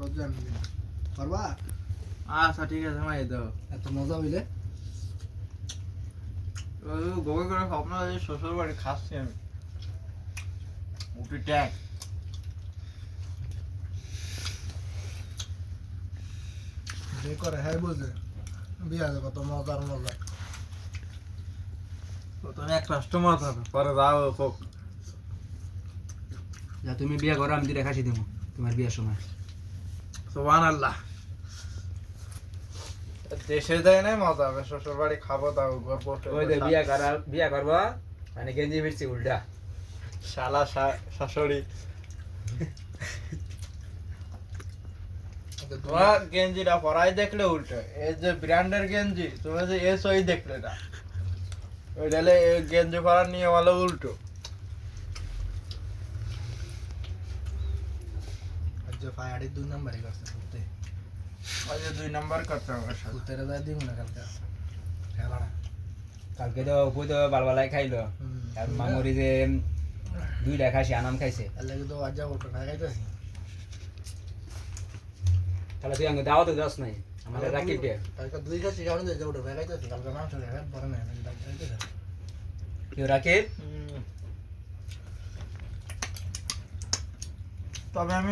খরচ জানবি না পারবা আচ্ছা ঠিক আছে মাই দাও এত মজা হইলে। গোবে করে স্বপ্ন আছে শ্বশুর বাড়ি খাচ্ছি আমি। উঠি ট্যাগ যে করে হ্যাঁ বুঝে বিয়া কত মজার মজা তুমি এক কাস্টমার থাকো পরে যাও হোক যা তুমি বিয়ে করো আমি দুটা খাসি দেবো তোমার বিয়ের সময়। আল্লাহ দেশে দেয় নাই মজা হবে শ্বশুর বাড়ি খাব ওই বিয়ে করা বিয়ে করব মানে গেঞ্জি ফিরছি উল্টা। শালা শাশুড়ি। তোমার গেঞ্জিটা পরাই দেখলে উল্টো এই যে ব্র্যান্ডের গেঞ্জি তুমি যে এস ওই দেখলে না। ওই গেঞ্জি পরার নিয়ম হলো উল্টো। যে দুই নাম্বারই করছে ঘুরতে ওই যে দুই নাম্বার করতে হবে সাথে ঘুরতে যায় দিব না কালকে তো উপর তো বালবালাই খাইলো আর মামুরি যে দুইটা খাসি আনাম খাইছে এর তো আজ যাব টাকা খাইতেছি তাহলে তুই আমাকে দাওয়াতে যাস নাই আমাদের রাকিব কে কালকে দুই খাচ্ছি কারণ যাব টাকা খাইতেছি কালকে মাংস খাই বড় না কেউ রাকিব তবে আমি